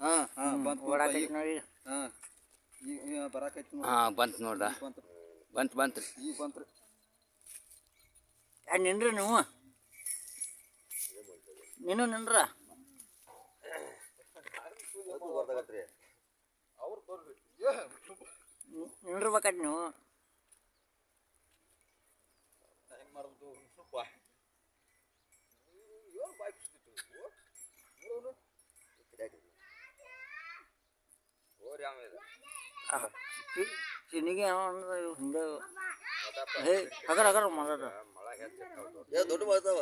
ಹಾಂ ಹಾಂ ಬಂತು ಓಡಾಕೈತಿ ನೋಡಿ. ಹಾಂ ಈಗ ಬರಾಕೈತಿ ನೋಡಿ. ಹಾಂ ಬಂತು ನೋಡ್ದ. ಬಂತು. ಬಂತು ಬಂತು. ರೀ ಈಗ ಬಂತು. ರೀ ನಿನ್ರಿ ನೀವು? ನೀನು ನಿನ್ರ ನಿಂದಿರ್ಬೇಕಾದ್ ನೀವು ಹೆಂಗೆ ಮಾಡೋದು ಚಿನ್ನಿಗೆ ಹಿಂದೆ ಹೇ ಹಗರ ಹಗರ ಮಾತಾಡ ಏ ದೊಡ್ಡ ಬರ್ತಾವ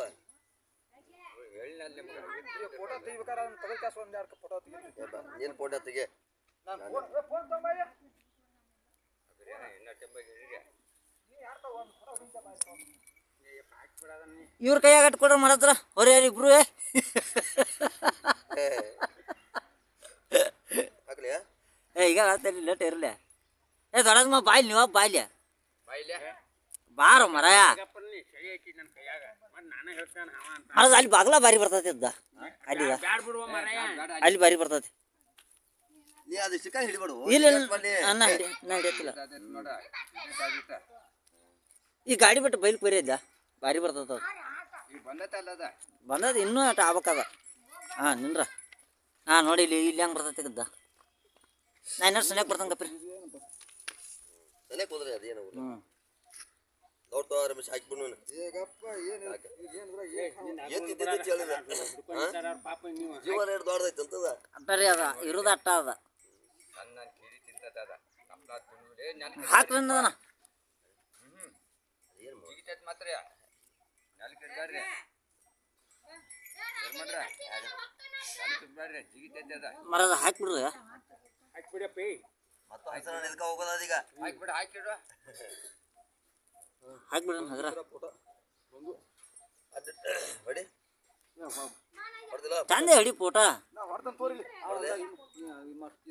ಫೋಟೋ ಅವ್ನು ಕಾಸು ಒಂದು ಎರಡು ಫೋಟೋ ನೀನು ಫೋಟೋ ತೆಗೆ? ನಾನು ಫೋನ್ ಫೋನ್ ತೊಗೊಂಬಯ್ಯ ಇವ್ರ ಕೈಯಾಗ ಕೊಡ್ರ ಮಾಡತ್ರ ಹೊರ ಯಾರು ಆಗ್ತಾರೆ ಲೇಟ್ ಇರಲಿ. ಏ ದೊಡ್ಡದಮ್ಮ ಬಾಯ್ಲಿ ನೀವು ಬಾಯ್ಲಿ. ಬಾರ ಮರಾಯ. ಮರದ ಅಲ್ಲಿ ಬಾಗ್ಲ ಬಾರಿ ಬರ್ತೈತಿ ಅದ ಅಲ್ಲಿ ಅಲ್ಲಿ ಬಾರಿ ಬರ್ತೈತಿ. ಅದು ಇಲ್ಲ. ನಾ ಹಿಡಿಯತ್ತಿಲ್ಲ. ಈ ಗಾಡಿ ಬಿಟ್ಟು ಬೈಲ್ ಬರೀ ಇದ್ದ? ಬಾರಿ ಬರ್ತದ ಅದು. ಅದ? ಬಂದದ ಇನ್ನೂ ಆಟ ಆಗ್ಬೇಕದ. ಹಾಂ ನಿಂದ್ರ. ಹಾಂ ನೋಡಿ ಇಲ್ಲಿ ಇಲ್ಲಿ ಹೆಂಗೆ ಬರ್ತೈತಿ ಗದ್ದ ನಾ ಇನ್ನೂ ಬರ್ತಂಗ ಬರ್ತಂಗೆ ಗಪ್ರಿ. ತಲೆ ಕುದ್ರೆ ಅದೇನು ಹ್ಞೂ ನೋಡ್ತೋ ರಮೇಶ್ ಹಾಕ್ಬಿಡು ನೀನು. ಏಗಪ್ಪ ಏನು ಏನು ಹೇಳಿದ ಜೀವ ರೇಟ್ ದೊಡ್ಡದೈತೆ ಅಂತದ? ಅಟ್ಟ ರೀ ಅದ ಇರೋದು ಅಟ್ಟ ಅದ. ಹಾಕ್ರಿ ಅದನ್ನ ಮಾತ್ರ. ಮರದ ಹಾಕ್ಬಿಡ್ರಿ ಮತ್ತೆ ಹಸರ ಇದಕ್ಕೆ ಹೋಗೋದ ಅದೀಗ. ಹಾಕ್ಬಿಡ ಹಾಕಿಡು ಫೋಟೋ ಹಗ್ರ. ಅದಕ್ಕೆ ಹೊಡಿ. ಹೊಡ್ದಿಲ್ಲ? ತಂದೆ ಹಿಡಿ ಫೋಟೋ. ನಾ ಹೊಡ್ತಾನೆ ತೋರಿಲಿ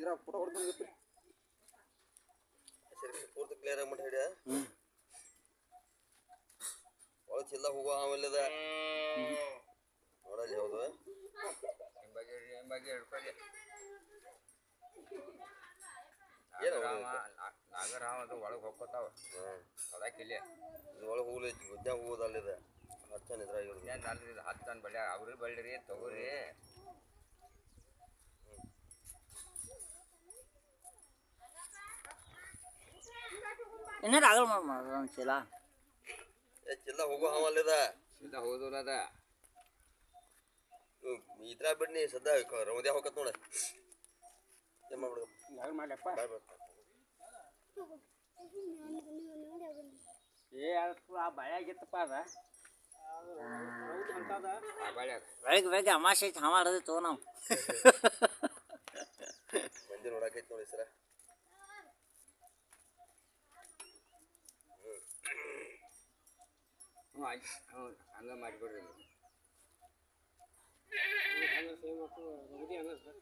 ಇರ ಫೋಟೋ ಹೊಡ್ತಾನೆ ಗಪ್ರಿ ಸರಿ ಪೂರ್ತಿ ಕ್ಲಿಯರ್ ಆಗಿ ಮಾಡಿ ಹಿಡಿಯ ಹ್ಞೂ ಚಿಲ್ಲ ಹೋಗೋ ಆಮೇಲೆ ಅದ ನೋಡಲ್ಲಿ ಹೌದು ಹಿಂಬಾಗಿ ಹಿಂಬಾಗಿ ಹಿಡ್ಕೊಳ್ಳಿ ಏನು ನಾಗರಾಮ ನಾಗರಾಮ ಅದು ಒಳಗೆ ಹೋಗ್ಕೋತಾವ ಹೊಡಕಿಲ್ಲಿ ಇದು ಒಳಗೆ ಹೋಗ್ಲಿ ಉದ್ಯಾಗ ಹೋಗೋದಲ್ಲಿದೆ ಹಚ್ಚನ್ ಇದ್ರಾಗ ಇವ್ರದ್ದು ಏನು ಅಲ್ರಿ ಇದು ಹತ್ತು ಟನ್ ಬೆಳೆ ಅವ್ರಿ ಬೆಳ್ಳಿರಿ ತಗೋರಿ ಇನ್ನೇನು ಆಗಲ್ಲ ಮಾಡಿ ಒಂದು ಚೀಲ ಏ ಚಿಲ್ಲ ಹೋಗೋ ಹಾವಲ್ಲಿದ ಸೀದಾ ಹೋದಲ್ಲ ಅದ ಇದ್ರಾಗ ಬಿಡ್ನಿ ಸದ್ದ ರೌದ್ಯಾ ಹೋಗತ್ ನೋಡ ಏನ್ ಮಾಡ್ಬಿಡು ಮಾಡ್ಲಪ್ಪ? ಏ ಆ ಬಾಯಾಗಿತ್ತಪ್ಪ ಅದ. ಅಂತದ ಆ ಬೆಳ್ಯಾಗ ಬೆಳಗ್ಗೆ ಬೆಳಗ್ಗೆ ಅಮಾಸೆ ಐತಿ ಹಮ ಹಿಡಿದು ತಗೋ ನಾವು. ಮಂದಿ ನೋಡಕೈತಿ ನೋಡಿ ಸರ ಹ್ಞೂ ಮಾಡಿಬಿಡ್ರಿ ಹ್ಞೂ ಹಂಗೆ ಮಾಡಿಬಿಡ್ರಿ. ಹಂಗ ಸರ್ ಅದ್ರಾಗ ಬ್ಯಾಡ ಸರಿ.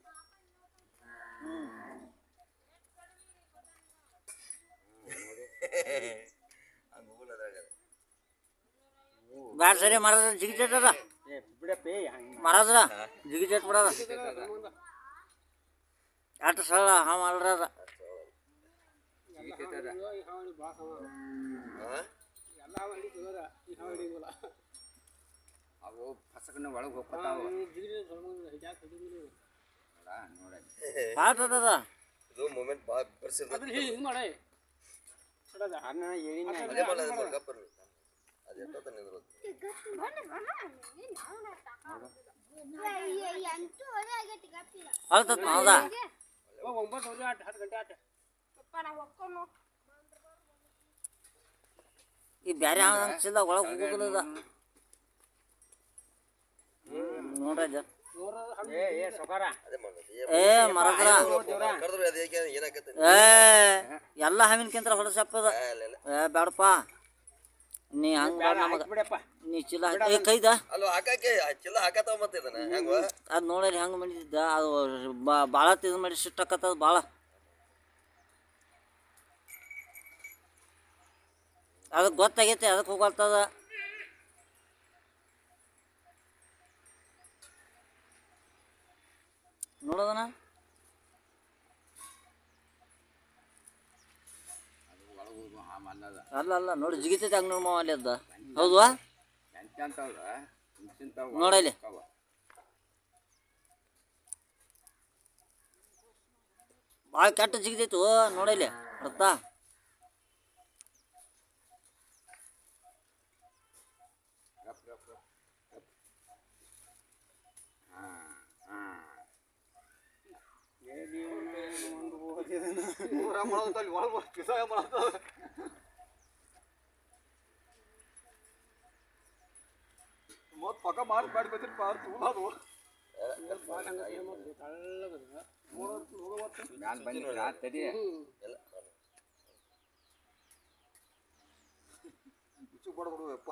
ಮರದ ಜಿಗಿತದ ಏ ಬಿಡಪ್ಪ ಏ ಹಂಗೆ ಮರದ್ರ ಜಿಗಿತೈತ್ ಬಿಡದ ಅಟ್ ಸಳ ಹಮ ಅಲ್ರದ ಜಿಗಿತೈತೆ ಅದ ಹಾ ಅವು ಫಸಕನ ಒಳಗೆ ಹೋಗ್ಕೋತಾವ ಪಾಟದ ಇದು ಮೂಮೆಂಟ್ ಭಾಳ ಬರ್ಸಿರ್ತದೆ ಹಿಂಗೆ ಮಾಡೇ ಅಣ್ಣ ಅದೇ ಅದೇ ಹೌದ ಒಂಬತ್ತು ಆಟ ಹತ್ತು ಗಂಟೆ ಆಟ ಈ ಬ್ಯಾರೆ ಅನ್ಸಿಲ್ಲ ಒಳಗೆ ಹೋಗುದಿಲ್ಲ. ನೋಡ್ರಜ್ಜ ಏ ಮರದ್ರ. ಏ ಎಲ್ಲ ಹಮಿನ್ಕಿಂತ ಅಲ್ಲೆಲ್ಲ ಏ ಬೇಡಪ್ಪ ನೀ ಹಂಗ ನಮಗ. ನೀ ಚಿಲ್ಲ ಏ ಕೈದ? ಅದ್ ಮತ್ತೆ ಇದನ್ನ ಹೆಂಗ ಅದು ನೋಡ್ರಿ ಹಂಗ ಮಾಡಿದ್ದ ಅದು ಭಾಳ ತಿದ್ ಮಾಡಿ ಸಿಟ್ಟಾಕತ್ತದ ಭಾಳ ಅದಕ್ಕೆ ಗೊತ್ತಾಗೈತೆ ಅದಕ್ಕೆ ಹೋಗಲ್ತದ. ನೋಡೋದನ? ಅಲ್ಲ ಅಲ್ಲ, ನೋಡಿ, ಜಿಗಿತೈತೆ ಹಂಗೆ ನೋಡಮ್ಮ ಅಲ್ಲಿ ಅದ ಹೌದಾ ನೋಡಲ್ಲಿ ಭಾಳ ಕೆಟ್ಟ ಜಿಗಿದೈತು ನೋಡಲ್ಲಿ ಅರ್ಥ? Yep. ಊರ ಮಾಡೋದು ಅಲ್ಲಿ ಒಳಗೆ ಕಿಸಾಯ ಮಾಡೋದು ಮತ್ತೆ ಪಕ್ಕ ಮಾಡಿ ಮಾಡಿ ಬರ್ತೀನಿ ಪಾರ್ ತಗೊಳ್ಳೋದು ಮ್ಯಾಲ್ ಬಂದಿಲ್ಲ ತಡಿ ಎಲ್ಲ ಬಿಚ್ಚು ಬಡ್ಬಿಡು ಯಪ್ಪ